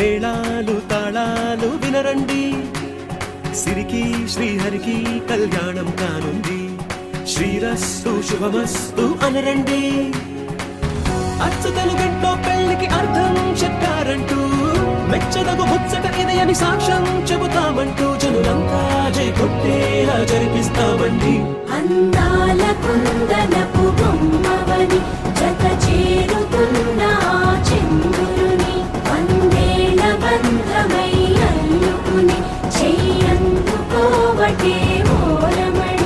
మేళాలు తాళాలు వినరండి. సిరికి శ్రీహరికి కళ్యాణం కానుంది. శ్రీరస్సు శుభమస్తు అనరండి. అచ్చతలు గంటో పెళ్ళికి అర్థం చెప్పారంటూ మెచ్చదగు ముచ్చట ఇది అని సాక్ష్యం చెబుతామంటూ జనులంతా జై కొట్టేలా జరిపిస్తామండి. చెయ్యందుకోవటే ఓరమడి